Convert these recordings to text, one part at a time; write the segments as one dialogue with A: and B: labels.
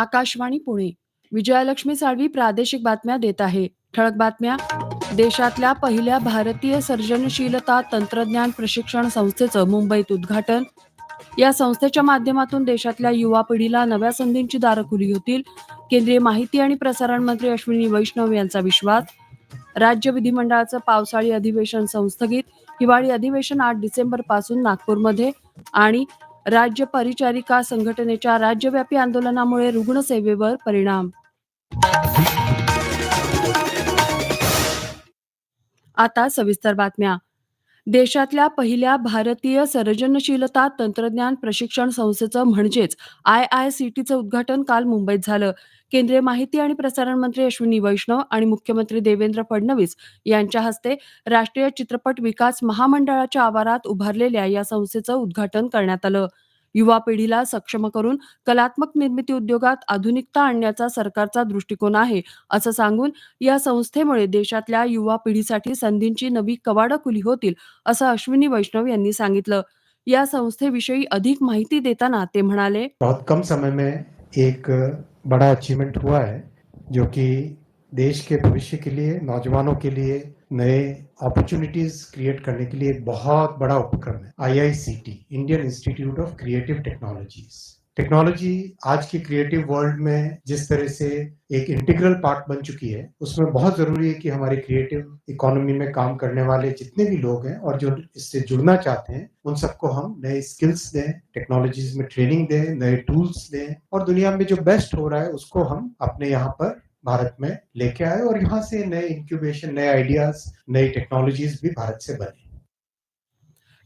A: आकाशवाणी पुणे विजयालक्ष्मी साळवी प्रादेशिक बातम्या देत आहे ठळक बातम्या देशातल्या पहिल्या भारतीय सर्जनशीलता तंत्रज्ञान प्रशिक्षण संस्थेचं मुंबईत उद्घाटन या संस्थेच्या माध्यमातून देशातल्या युवा पिढीला नव्या संधींची दारं खुली होतील केंद्रीय माहिती आणि प्रसारण मंत्री अश्विनी वैष्णव यांचा विश्वास राज्य विधिमंडळाचं पावसाळी अधिवेशन संस्थगित हिवाळी अधिवेशन आठ डिसेंबर पासून नागपूरमध्ये आणि राज्य परिचारिका संघटनेच्या राज्यव्यापी आंदोलनामुळे रुग्णसेवेवर परिणाम आता सविस्तर बातम्या देशातल्या पहिल्या भारतीय सर्जनशीलता तंत्रज्ञान प्रशिक्षण संस्थेचं म्हणजेच आय आय सी टीचं उद्घाटन काल मुंबईत झालं केंद्रीय माहिती आणि प्रसारण मंत्री अश्विनी वैष्णव आणि मुख्यमंत्री देवेंद्र फडणवीस यांच्या हस्ते राष्ट्रीय चित्रपट विकास महामंडळाच्या आवारात उभारलेल्या या संस्थेचं उद्घाटन करण्यात आलं युवा पिढीला सक्षम करून कलात्मक निर्मिती उद्योगात आधुनिकता आणण्याचा सरकारचा दृष्टिकोन आहे असं सांगून या संस्थेमुळे देशातल्या युवा पिढीसाठी संधींची नवी कवाड खुली होतील असं अश्विनी वैष्णव यांनी सांगितलं या संस्थेविषयी अधिक माहिती देताना ते म्हणाले
B: बहुत कम समय में एक बड़ा अचीवमेंट हुआ है जो कि देश के भविष्य के लिए नौजवानों के लिए नए अपॉर्चुनिटीज क्रिएट करने के लिए बहुत बड़ा उपक्रम है IICT Indian institute of creative technologies technology आज के क्रिएटिव वर्ल्ड में जिस तरह से एक इंटीग्रल पार्ट बन चुकी है उसमें बहुत जरूरी है कि हमारे क्रिएटिव इकोनॉमी में काम करने वाले जितने भी लोग हैं और जो इससे जुड़ना चाहते हैं उन सबको हम नए स्किल्स दें टेक्नोलॉजीज में ट्रेनिंग दें नए टूल्स दें और दुनिया में जो बेस्ट हो रहा है उसको हम अपने यहाँ पर भारत में लेके आए और यहाँ से नए इंक्यूबेशन नए आइडियाज नई टेक्नोलॉजीज भी भारत से बने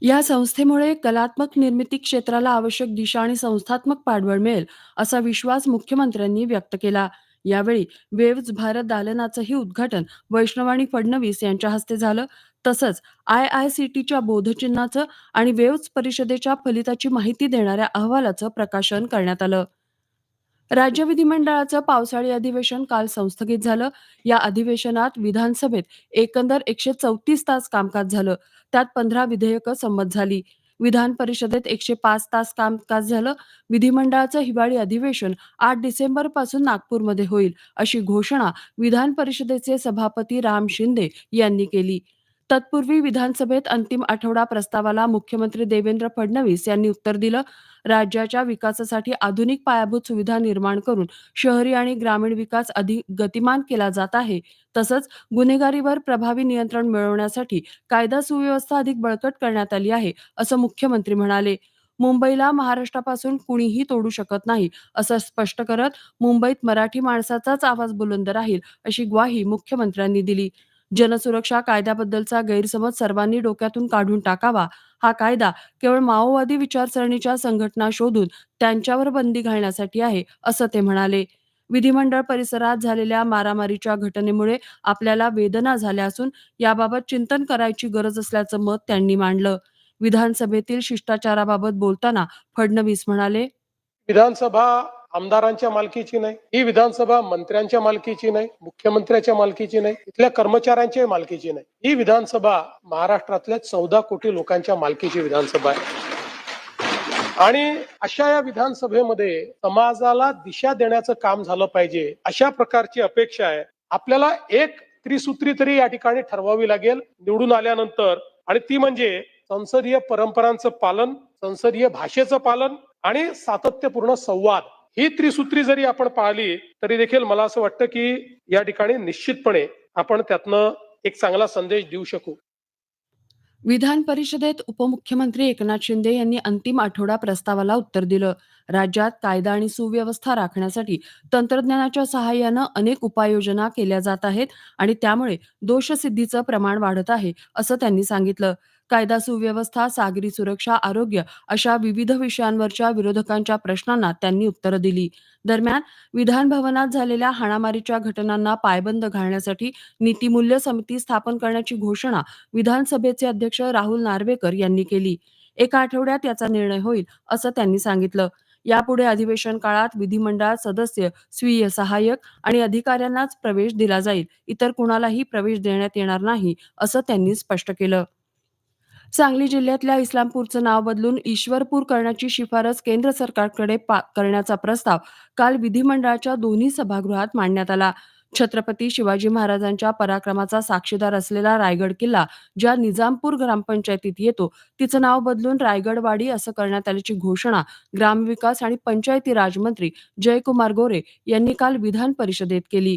A: या संस्थेमुळे कलात्मक निर्मिती क्षेत्राला आवश्यक दिशा आणि संस्थात्मक पाठबळ मिळेल असा विश्वास मुख्यमंत्र्यांनी व्यक्त केला यावेळी वेव्ज भारत दालनाचंही उद्घाटन वैष्णवाणी फडणवीस यांच्या हस्ते झालं तसंच आय आय सी टीच्या बोधचिन्हाचं आणि वेव्ज परिषदेच्या फलिताची माहिती देणाऱ्या अहवालाचं प्रकाशन करण्यात आलं राज्य विधिमंडळाचं पावसाळी अधिवेशन काल संस्थगित झालं या अधिवेशनात विधानसभेत एकंदर एकशे चौतीस तास कामकाज झालं त्यात पंधरा विधेयक संमत झाली विधान परिषदेत एकशे पाच तास कामकाज झालं विधिमंडळाचं हिवाळी अधिवेशन आठ डिसेंबर पासून नागपूरमध्ये होईल अशी घोषणा विधान परिषदेचे सभापती राम शिंदे यांनी केली तत्पूर्वी विधानसभेत अंतिम आठवडा प्रस्तावाला मुख्यमंत्री देवेंद्र फडणवीस यांनी उत्तर दिलं राज्याच्या विकासासाठी आधुनिक पायाभूत सुविधा निर्माण करून शहरी आणि ग्रामीण विकास अधिक गतिमान केला जात आहे तसंच गुन्हेगारीवर प्रभावी नियंत्रण मिळवण्यासाठी कायदा सुव्यवस्था अधिक बळकट करण्यात आली आहे असं मुख्यमंत्री म्हणाले मुंबईला महाराष्ट्रापासून कुणीही तोडू शकत नाही असं स्पष्ट करत मुंबईत मराठी माणसाचाच आवाज बुलंद राहील अशी ग्वाही मुख्यमंत्र्यांनी दिली जनसुरक्षा कायद्याबद्दलचा गैरसमज सर्वांनी डोक्यातून काढून टाकावा हा कायदा केवळ माओवादी विचारसरणीच्या संघटना शोधून त्यांच्यावर बंदी घालण्यासाठी आहे असं ते म्हणाले विधिमंडळ परिसरात झालेल्या मारामारीच्या घटनेमुळे आपल्याला वेदना झाल्या असून याबाबत चिंतन करायची गरज असल्याचं मत त्यांनी मांडलं विधानसभेतील शिष्टाचाराबाबत बोलताना फडणवीस म्हणाले
C: विधानसभा आमदारांच्या मालकीची नाही ही विधानसभा मंत्र्यांच्या मालकीची नाही मुख्यमंत्र्यांच्या मालकीची नाही इथल्या कर्मचाऱ्यांच्या मालकीची नाही ही विधानसभा महाराष्ट्रातल्या चौदा कोटी लोकांच्या मालकीची विधानसभा आहे आणि अशा या विधानसभेमध्ये समाजाला दिशा देण्याचं काम झालं पाहिजे अशा प्रकारची अपेक्षा आहे आपल्याला एक त्रिसूत्री तरी या ठिकाणी ठरवावी लागेल निवडून आल्यानंतर आणि ती म्हणजे संसदीय परंपरांचं पालन संसदीय भाषेचं पालन आणि सातत्यपूर्ण संवाद ही त्रिसूत्री जरी आपण पाहिली तरी देखील मला असं वाटतं की या ठिकाणी निश्चितपणे आपण त्यातनं एक चांगला संदेश देऊ शकू
A: विधान परिषदेत उपमुख्यमंत्री एकनाथ शिंदे यांनी अंतिम आठवडा प्रस्तावाला उत्तर दिलं राज्यात कायदा आणि सुव्यवस्था राखण्यासाठी तंत्रज्ञानाच्या सहाय्यानं अनेक उपाययोजना केल्या जात आहेत आणि त्यामुळे दोषसिद्धीचं प्रमाण वाढत आहे असं त्यांनी सांगितलं कायदा सुव्यवस्था सागरी सुरक्षा आरोग्य अशा विविध विषयांवरच्या विरोधकांच्या प्रश्नांना त्यांनी उत्तरं दिली दरम्यान विधानभवनात झालेल्या हाणामारीच्या घटनांना पायबंद घालण्यासाठी नीतिमूल्य समिती स्थापन करण्याची घोषणा विधानसभेचे अध्यक्ष राहुल नार्वेकर यांनी केली एका आठवड्यात याचा निर्णय होईल असं त्यांनी सांगितलं यापुढे अधिवेशन काळात विधिमंडळात सदस्य स्वीय सहाय्यक आणि अधिकाऱ्यांनाच प्रवेश दिला जाईल इतर कुणालाही प्रवेश देण्यात येणार नाही असं त्यांनी स्पष्ट केलं सांगली जिल्ह्यातल्या इस्लामपूरचं नाव बदलून ईश्वरपूर करण्याची शिफारस केंद्र सरकारकडे करण्याचा प्रस्ताव काल विधिमंडळाच्या दोन्ही सभागृहात मांडण्यात आला छत्रपती शिवाजी महाराजांच्या पराक्रमाचा साक्षीदार असलेला रायगड किल्ला ज्या निजामपूर ग्रामपंचायतीत येतो तिचं नाव बदलून रायगडवाडी असं करण्यात आल्याची घोषणा ग्रामविकास आणि पंचायती राजमंत्री जयकुमार गोरे यांनी काल विधान परिषदेत केली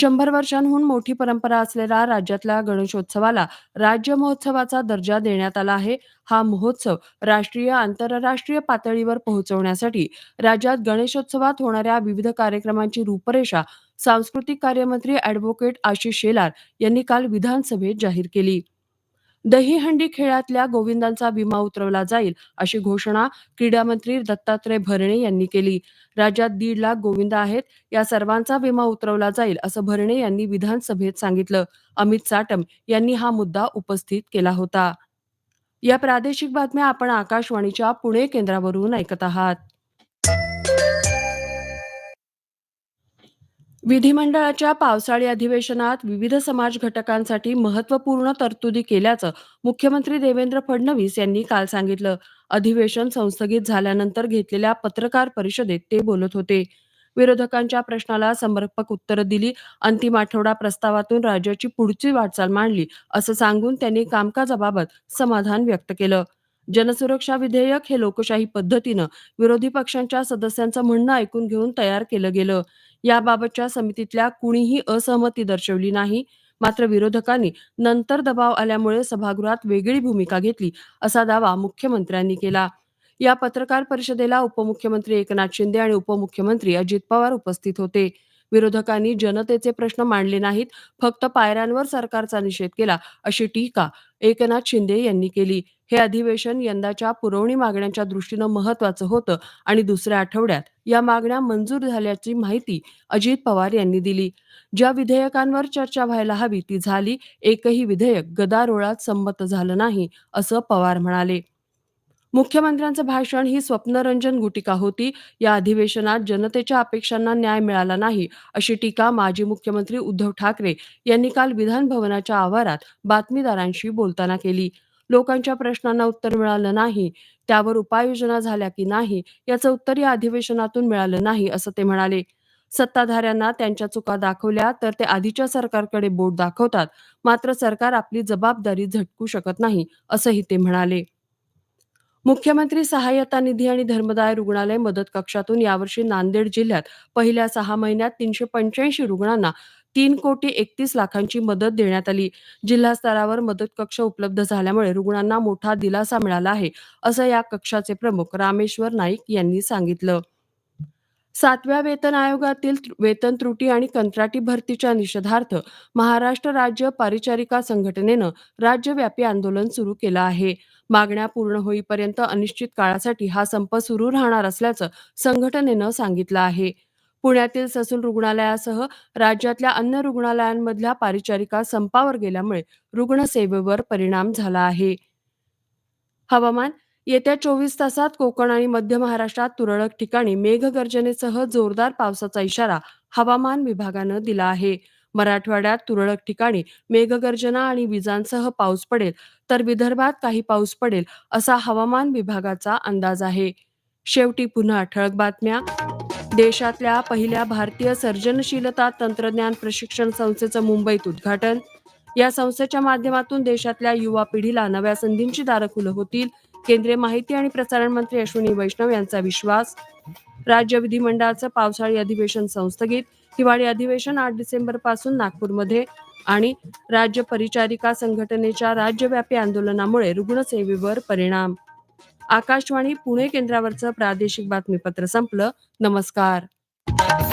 A: शंभर वर्षांहून मोठी परंपरा असलेल्या राज्यातल्या गणेशोत्सवाला राज्य महोत्सवाचा दर्जा देण्यात आला आहे हा महोत्सव राष्ट्रीय आंतरराष्ट्रीय पातळीवर पोहोचवण्यासाठी राज्यात गणेशोत्सवात होणाऱ्या विविध कार्यक्रमांची रूपरेषा सांस्कृतिक कार्यमंत्री अॅडव्होकेट आशिष शेलार यांनी काल विधानसभेत जाहीर केली दहीहंडी खेळातल्या गोविंदांचा विमा उतरवला जाईल अशी घोषणा क्रीडा मंत्री दत्तात्रय भरणे यांनी केली राज्यात दीड लाख गोविंद आहेत या सर्वांचा विमा उतरवला जाईल असं भरणे यांनी विधानसभेत सांगितलं अमित साटम यांनी हा मुद्दा उपस्थित केला होता या प्रादेशिक बातम्या आपण आकाशवाणीच्या पुणे केंद्रावरून ऐकत आहात विधिमंडळाच्या पावसाळी अधिवेशनात विविध समाज घटकांसाठी महत्वपूर्ण तरतुदी केल्याचं मुख्यमंत्री देवेंद्र फडणवीस यांनी काल सांगितलं अधिवेशन संस्थगित झाल्यानंतर घेतलेल्या पत्रकार परिषदेत ते बोलत होते विरोधकांच्या प्रश्नाला समर्पक उत्तर दिली अंतिम आठवडा प्रस्तावातून राज्याची पुढची वाटचाल मांडली असं सांगून त्यांनी कामकाजाबाबत समाधान व्यक्त केलं जनसुरक्षा विधेयक हे लोकशाही पद्धतीनं विरोधी पक्षांच्या सदस्यांचं म्हणणं ऐकून घेऊन तयार केलं गेलं याबाबतच्या समितीतल्या कुणीही असहमती दर्शवली नाही मात्र विरोधकांनी नंतर दबाव आल्यामुळे सभागृहात वेगळी भूमिका घेतली असा दावा मुख्यमंत्र्यांनी केला या पत्रकार परिषदेला उपमुख्यमंत्री एकनाथ शिंदे आणि उपमुख्यमंत्री अजित पवार उपस्थित होते विरोधकांनी जनतेचे प्रश्न मांडले नाहीत फक्त पायऱ्यांवर सरकारचा निषेध केला अशी टीका एकनाथ शिंदे यांनी केली हे अधिवेशन यंदाच्या पुरवणी मागण्यांच्या दृष्टीनं महत्वाचं होतं आणि दुसऱ्या आठवड्यात या मागण्या मंजूर झाल्याची माहिती अजित पवार यांनी दिली ज्या विधेयकांवर चर्चा व्हायला हवी ती झाली एकही विधेयक गदारोळात संमत झालं नाही असं पवार म्हणाले मुख्यमंत्र्यांचं भाषण ही स्वप्नरंजन गुटिका होती या अधिवेशनात जनतेच्या अपेक्षांना न्याय मिळाला नाही अशी टीका माजी मुख्यमंत्री उद्धव ठाकरे यांनी काल विधानभवनाच्या आवारात बातमीदारांशी बोलताना केली लोकांच्या प्रश्नांना उत्तर मिळालं नाही, त्यावर उपाययोजना झाल्या की नाही, याचं उत्तर या अधिवेशनातून मिळालं नाही, असं ते म्हणाले. सत्ताधाऱ्यांना त्यांच्या चुका दाखवल्या तर ते आधीच्या सरकारकडे बोट दाखवतात, मात्र सरकार आपली जबाबदारी झटकू शकत नाही, असंही ते म्हणाले. मुख्यमंत्री सहाय्यता निधी आणि धर्मदाय रुग्णालय मदत कक्षातून यावर्षी नांदेड जिल्ह्यात पहिल्या सहा महिन्यात तीनशे पंच्याऐंशी रुग्णांना तीन कोटी एकतीस लाखांची मदत देण्यात आली जिल्हा स्तरावर मदत कक्ष उपलब्ध झाल्यामुळे रुग्णांना मोठा दिलासा मिळाला आहे असं या कक्षाचे प्रमुख रामेश्वर नाईक यांनी सांगितलं सातव्या वेतन आयोगातील वेतन त्रुटी आणि कंत्राटी भरतीच्या निषेधार्थ महाराष्ट्र राज्य पारिचारिका संघटनेनं राज्यव्यापी आंदोलन सुरू केलं आहे मागण्या पूर्ण होईपर्यंत अनिश्चित काळासाठी हा संप सुरू राहणार असल्याचं संघटनेनं सांगितलं आहे पुण्यातील ससून रुग्णालयासह राज्यातल्या अन्य रुग्णालयांमधल्या पारिचारिका संपावर गेल्यामुळे रुग्णसेवेवर परिणाम झाला आहे हवामान येत्या चोवीस तासात कोकण आणि मध्य महाराष्ट्रात तुरळक ठिकाणी मेघगर्जनेसह जोरदार पावसाचा इशारा हवामान विभागानं दिला आहे मराठवाड्यात तुरळक ठिकाणी मेघगर्जना आणि विजांसह पाऊस पडेल तर विदर्भात काही पाऊस पडेल असा हवामान विभागाचा अंदाज आहे शेवटी पुन्हा ठळक बातम्या देशातल्या पहिल्या भारतीय सर्जनशीलता तंत्रज्ञान प्रशिक्षण संस्थेचं मुंबईत उद्घाटन या संस्थेच्या माध्यमातून देशातल्या युवा पिढीला नव्या संधींची दारं खुलं होतील केंद्रीय माहिती आणि प्रसारण मंत्री अश्विनी वैष्णव यांचा विश्वास राज्य विधिमंडळाचं पावसाळी अधिवेशन संस्थगित हिवाळी अधिवेशन आठ डिसेंबर पासून नागपूरमध्ये आणि राज्य परिचारिका संघटनेच्या राज्यव्यापी आंदोलनामुळे रुग्णसेवेवर परिणाम आकाशवाणी पुणे केंद्रावरचं प्रादेशिक बातमीपत्र संपलं नमस्कार